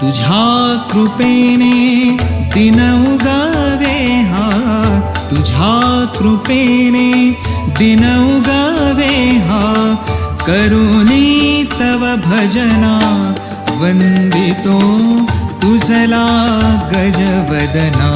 तुझ्या कृपेने दिन उगावे हा. तुझ्या कृपेने दिन उगावे हा. करुणी तव भजना वंदितो तुझला गजवदना.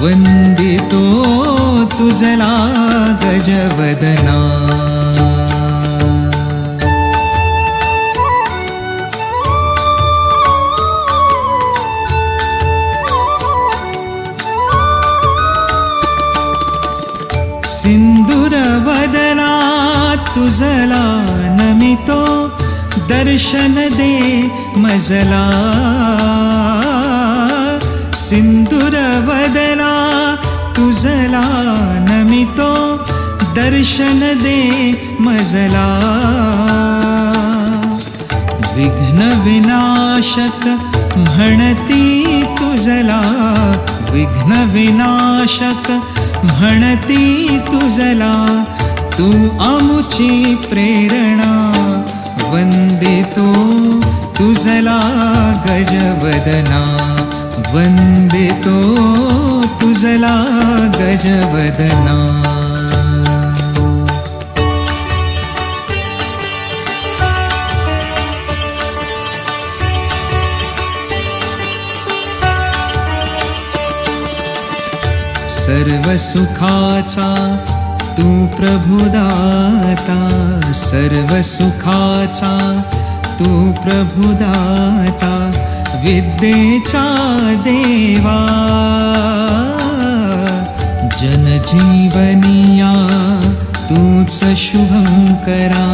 वंदितो तुझला गजवदना. तुझला नमितो दर्शन दे मजला. सिंदूरवदना तुझला नमितो दर्शन दे मजला. विघ्न विनाशक म्हणती तुझला. विघ्न विनाशक म्हणती तुझला. तू आमुची प्रेरणा. वंदितो तुझला गजवदना. वंदितो तुझला गजवदना. सर्व सुखाचा तू प्रभुदाता सर्व सुखाचा तू प्रभुदाता विद्येचा देवा। जनजीवनिया शुभं करा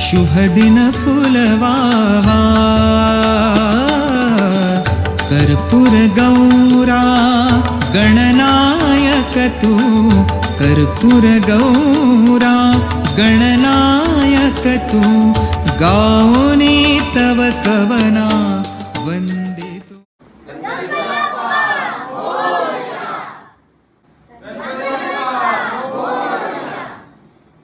शुभ दिन फुलवावा कर्पूर गौरा गणनायक तू कर्पूरगौरा गणनायक तु गा